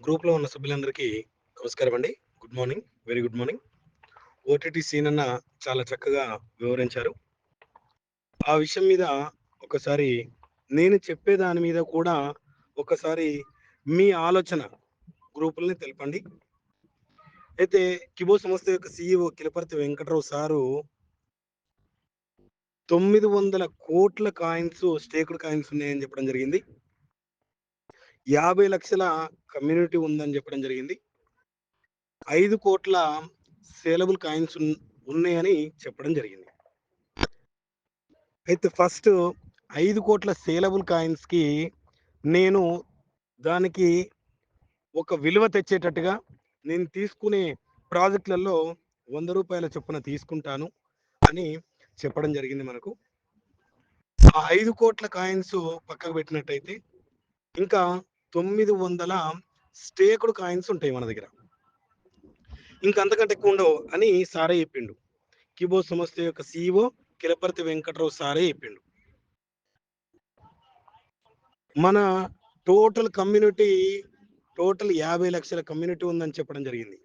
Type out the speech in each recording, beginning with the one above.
గ్రూప్‌లో ఉన్న సభ్యులందరికీ నమస్కారం అండి. Good morning. Very good morning. OTT సీనన్న చాలా చక్కగా వివరించారు. ఆ విషయం మీద ఒకసారి నేను చెప్పే దాని మీద కూడా ఒకసారి మీ ఆలోచన గ్రూపుల్ని తెలపండి. అయితే కిబో సంస్థ యొక్క సీఈఓ కిలపర్తి వెంకటరావు సారు తొమ్మిది వందల కోట్ల కాయిన్స్ స్టేకుడు కాయిన్స్ ఉన్నాయని చెప్పడం జరిగింది. యాభై లక్షల కమ్యూనిటీ ఉందని చెప్పడం జరిగింది. ఐదు కోట్ల సేలబుల్ కాయిన్స్ ఉన్నాయని చెప్పడం జరిగింది. అయితే ఫస్ట్ ఐదు కోట్ల సేలబుల్ కాయిన్స్‌కి నేను దానికి ఒక విలువ తెచ్చేటట్టుగా నేను తీసుకునే ప్రాజెక్ట్‌లలో వంద రూపాయల చొప్పున తీసుకుంటాను అని చెప్పడం జరిగింది మనకు. ఆ ఐదు కోట్ల కాయిన్స్ పక్కకు పెట్టినట్టయితే ఇంకా తొమ్మిది వందల స్టేకుడు కాయిన్స్ ఉంటాయి మన దగ్గర. ఇంకా అంతకంటే ఎక్కువ ఉండవు అని సారే చెప్పిండు. కిబో సంస్థ యొక్క సీఈఓ కిలపర్తి వెంకట్రావు సారే చెప్పిండు. మన టోటల్ కమ్యూనిటీ టోటల్ యాభై లక్షల కమ్యూనిటీ ఉందని చెప్పడం జరిగింది.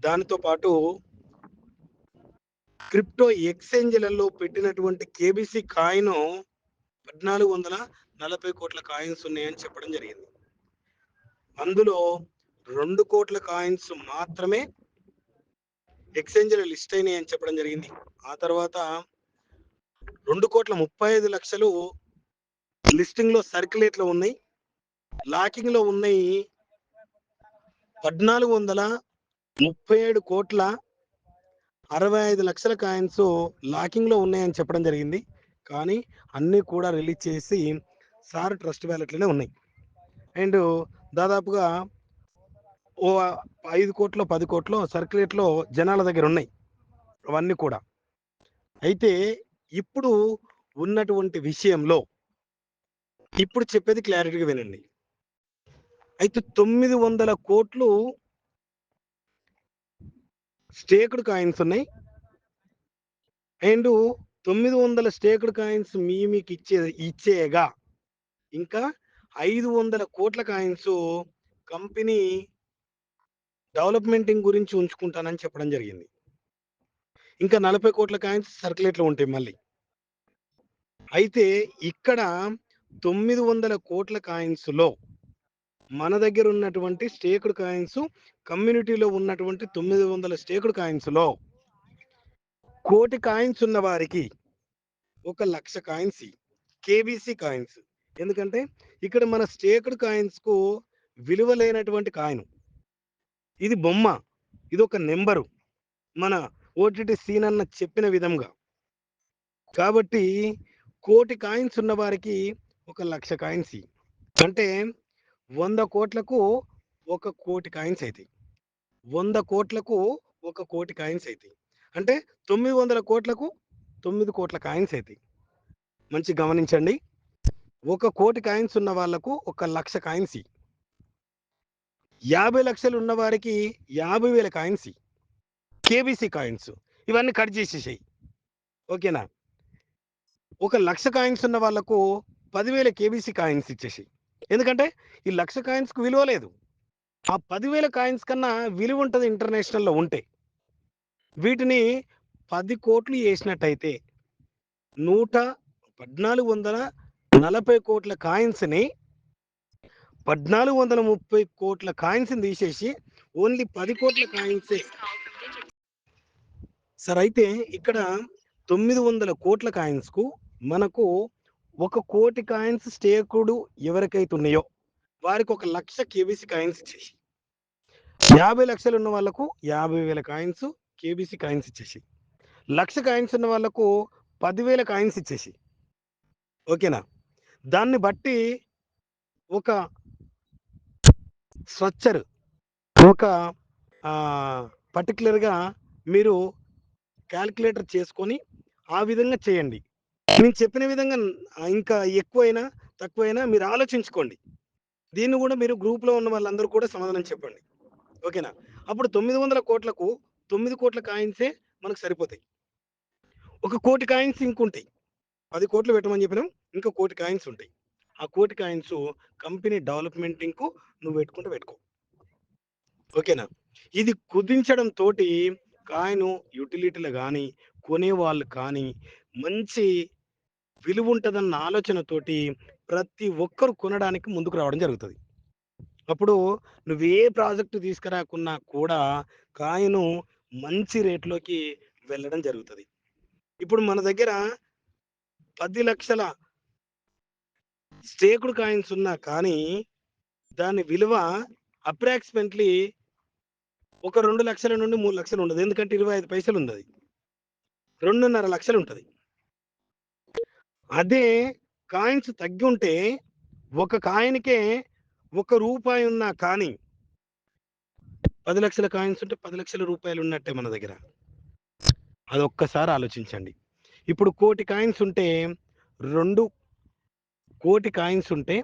దానితో పాటు క్రిప్టో ఎక్స్‌చేంజ్‌లలో పెట్టినటువంటి కేబీసీ కాయిన్ పద్నాలుగు వందల నలభై కోట్ల కాయిన్స్ ఉన్నాయని చెప్పడం జరిగింది. అందులో రెండు కోట్ల కాయిన్స్ మాత్రమే ఎక్స్‌చేంజ్‌లో లిస్ట్ అయినాయి అని చెప్పడం జరిగింది. ఆ తర్వాత 2,35,00,000 లిస్టింగ్‌లో సర్క్యులేట్‌లో ఉన్నాయి. లాకింగ్‌లో ఉన్నాయి 1,437,65,00,000 కాయిన్స్ లాకింగ్‌లో ఉన్నాయని చెప్పడం జరిగింది. కానీ అన్నీ కూడా రిలీజ్ చేసి సార్ ట్రస్ట్ వాలెట్‌లోనే ఉన్నాయి. అండ్ దాదాపుగా ఓ 5,00,00,000 10,00,00,000 సర్క్యులేట్‌లో జనాల దగ్గర ఉన్నాయి. అవన్నీ కూడా. అయితే ఇప్పుడు ఉన్నటువంటి విషయంలో ఇప్పుడు చెప్పేది క్లారిటీగా వినండి. అయితే తొమ్మిది వందల కోట్లు స్టేక్డ్ కాయిన్స్ ఉన్నాయి. అండ్ 900 స్టేక్డ్ కాయిన్స్ మీ మీకు ఇచ్చే ఇచ్చేయగా ఇంకా ఐదు వందల కోట్ల కాయిన్స్ కంపెనీ డెవలప్‌మెంటింగ్ గురించి ఉంచుకుంటానని చెప్పడం జరిగింది. ఇంకా నలభై కోట్ల కాయిన్స్ సర్క్యులేట్‌లో ఉంటాయి మళ్ళీ. అయితే ఇక్కడ తొమ్మిది వందల కోట్ల కాయిన్స్‌లో మన దగ్గర ఉన్నటువంటి స్టేక్డ్ కాయిన్స్ కమ్యూనిటీలో ఉన్నటువంటి 900 స్టేక్డ్ కాయిన్స్‌లో కోటి కాయిన్స్ ఉన్న వారికి ఒక లక్ష కాయిన్స్ కేబీసీ కాయిన్స్. ఎందుకంటే ఇక్కడ మన స్టేక్డ్ కాయిన్స్‌కు విలువ లేనటువంటి కాయిన్. ఇది బొమ్మ. ఇది ఒక నెంబరు మన ఓటీటీ సీన్ అన్న చెప్పిన విధంగా. కాబట్టి కోటి కాయిన్స్ ఉన్న వారికి ఒక లక్ష కాయిన్స్ అంటే వంద కోట్లకు ఒక కోటి కాయిన్స్ అవుతాయి వంద కోట్లకు ఒక కోటి కాయిన్స్ అవుతాయి అంటే తొమ్మిది వందల కోట్లకు తొమ్మిది కోట్ల కాయిన్స్ అవుతాయి మంచి గమనించండి. ఒక కోటి కాయిన్స్ ఉన్న వాళ్ళకు ఒక లక్ష కాయిన్స్ యాభై లక్షలు ఉన్న వారికి 50,000 కాయిన్స్ కేబీసీ కాయిన్స్. ఇవన్నీ కట్ చేసేసేయి. ఓకేనా? ఒక లక్ష కాయిన్స్ ఉన్న వాళ్ళకు పదివేల కేబీసీ కాయిన్స్ ఇచ్చేసాయి ఎందుకంటే ఈ లక్ష కాయిన్స్‌కి విలువ లేదు. ఆ పదివేల కాయిన్స్ కన్నా విలువ ఉంటుంది ఇంటర్నేషనల్‌లో ఉంటే. వీటిని 10,00,00,000 నలభై కోట్ల కాయిన్స్‌ని 1,430,00,00,000 కాయిన్స్‌ని తీసేసి ఓన్లీ పది కోట్ల కాయిన్సే సార్ అయితే ఇక్కడ తొమ్మిది వందల కోట్ల కాయిన్స్‌కు మనకు ఒక కోటి కాయిన్స్ స్టేకుడు ఎవరికైతే ఉన్నాయో వారికి ఒక లక్ష కేబీసీ కాయిన్స్ ఇచ్చేసి 50,00,000 ఉన్న వాళ్ళకు 50,000 కాయిన్స్ కేబీసీ కాయిన్స్ ఇచ్చేసి లక్ష కాయిన్స్ ఉన్న వాళ్ళకు పదివేల కాయిన్స్ ఇచ్చేసి ఓకేనా? దాన్ని బట్టి ఒక స్ట్రక్చర్ ఒక పర్టికులర్గా మీరు క్యాలిక్యులేటర్ చేసుకొని ఆ విధంగా చేయండి. నేను చెప్పిన విధంగా ఇంకా ఎక్కువైనా, తక్కువైనా మీరు ఆలోచించుకోండి. దీన్ని కూడా మీరు గ్రూప్‌లో ఉన్న వాళ్ళందరూ కూడా సమాధానం చెప్పండి. ఓకేనా? అప్పుడు తొమ్మిది వందల కోట్లకు తొమ్మిది కోట్ల కాయిన్సే మనకు సరిపోతాయి. ఒక కోటి కాయిన్స్ ఇంకుంటాయి. 10,00,00,000 పెట్టమని చెప్పినాం. ఇంకా కోటి కాయిన్స్ ఉంటాయి. ఆ కోటి కాయిన్స్ కంపెనీ డెవలప్మెంటింగ్కు నువ్వు పెట్టుకుంటే పెట్టుకో. ఓకేనా? ఇది కుదించడం తోటి కాయిన్ యూటిలిటీలు కానీ కొనేవాళ్ళు కానీ మంచి విలువ ఉంటుందన్న ఆలోచనతోటి ప్రతి ఒక్కరు కొనడానికి ముందుకు రావడం జరుగుతుంది. అప్పుడు నువ్వే ప్రాజెక్టు తీసుకురాకున్నా కూడా కాయిన్ మంచి రేట్లోకి వెళ్ళడం జరుగుతుంది. ఇప్పుడు మన దగ్గర పది లక్షల స్టేకుడు కాయిన్స్ ఉన్నా కానీ దాని విలువ అప్రాక్సిమేట్లీ ఒక రెండు లక్షల నుండి మూడు లక్షలు ఉండదు. ఎందుకంటే ఇరవై ఐదు పైసలు ఉంది అది రెండున్నర లక్షలు ఉంటుంది. అదే కాయిన్స్ తగ్గి ఉంటే ఒక కాయిన్కే ఒక రూపాయి ఉన్నా కానీ పది లక్షల కాయిన్స్ ఉంటే పది లక్షల రూపాయలు ఉన్నట్టే మన దగ్గర. అది ఒక్కసారి ఆలోచించండి. ఇప్పుడు కోటి కాయిన్స్ ఉంటే రెండు కోటి కాయిన్స్ ఉంటే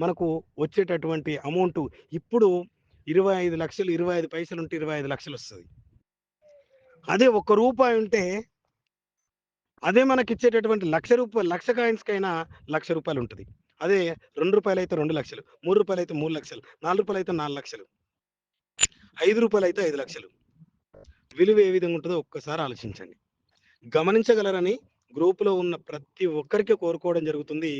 మనకు వచ్చేటటువంటి అమౌంట్ ఇప్పుడు ఇరవై ఐదు లక్షలు ఇరవై ఐదు పైసలు ఉంటే ఇరవై ఐదు లక్షలు వస్తుంది. అదే ఒక్క రూపాయి ఉంటే అదే మనకి ఇచ్చేటటువంటి లక్ష రూపాయలు లక్ష కాయిన్స్కైనా లక్ష రూపాయలు ఉంటుంది. అదే రెండు రూపాయలు అయితే రెండు లక్షలు మూడు రూపాయలు అయితే మూడు లక్షలు నాలుగు రూపాయలు అయితే నాలుగు లక్షలు ఐదు రూపాయలు అయితే ఐదు లక్షలు. విలువ ఏ విధంగా ఉంటుందో ఒక్కసారి ఆలోచించండి. గమనించగలరని గ్రూపులో ఉన్న ప్రతి ఒక్కరికి కోరుకోవడం జరుగుతుంది.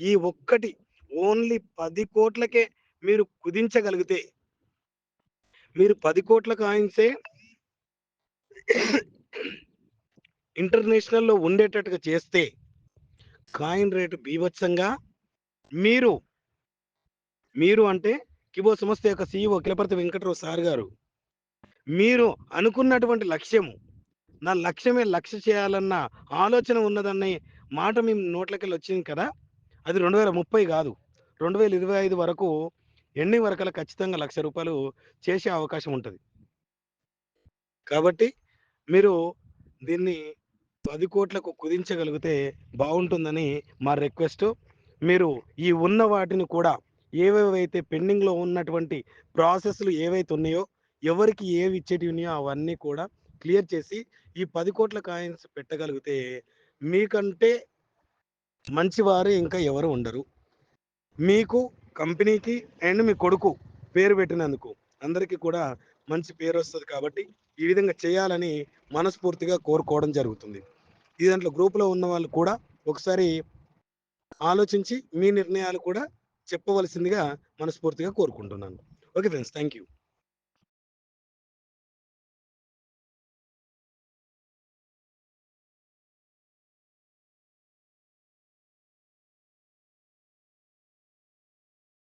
ఈ ఒక్కటి ఓన్లీ పది కోట్లకే మీరు కుదించగలిగితే మీరు పది కోట్ల కాయిన్సే ఇంటర్నేషనల్లో ఉండేటట్టుగా చేస్తే కాయిన్ రేటు బీభత్సంగా మీరు మీరు అంటే కిబో సంస్థ యొక్క సీఈఓ కిలపర్తి వెంకటరావు సార్ గారు మీరు అనుకున్నటువంటి లక్ష్యము నా లక్ష్యమే లక్ష్య చేయాలన్న ఆలోచన ఉన్నదన్న మాట మేము నోట్లకెళ్ళి వచ్చింది కదా? అది రెండు వేల ముప్పై కాదు. రెండు వేల ఇరవై ఐదు వరకు ఎన్ని వరకల ఖచ్చితంగా లక్ష రూపాయలు చేసే అవకాశం ఉంటుంది. కాబట్టి మీరు దీన్ని పది కోట్లకు కుదించగలిగితే బాగుంటుందని మా రిక్వెస్ట్. మీరు ఈ ఉన్న వాటిని కూడా ఏవేవైతే పెండింగ్లో ఉన్నటువంటి ప్రాసెస్లు ఏవైతే ఉన్నాయో ఎవరికి ఏవి ఇచ్చేటివి ఉన్నాయో అవన్నీ కూడా క్లియర్ చేసి ఈ పది కోట్ల కాయిన్స్ పెట్టగలిగితే మీకంటే మంచివారు ఇంకా ఎవరు ఉండరు. మీకు కంపెనీకి అండ్ మీ కొడుకు పేరు పెట్టినందుకు అందరికీ కూడా మంచి పేరు వస్తుంది కాబట్టి ఈ విధంగా చేయాలని మనస్ఫూర్తిగా కోరుకోవడం జరుగుతుంది. ఈ దాంట్లో గ్రూపులో ఉన్న వాళ్ళు కూడా ఒకసారి ఆలోచించి మీ నిర్ణయాలు కూడా చెప్పవలసిందిగా మనస్ఫూర్తిగా కోరుకుంటున్నాను. Okay friends thank you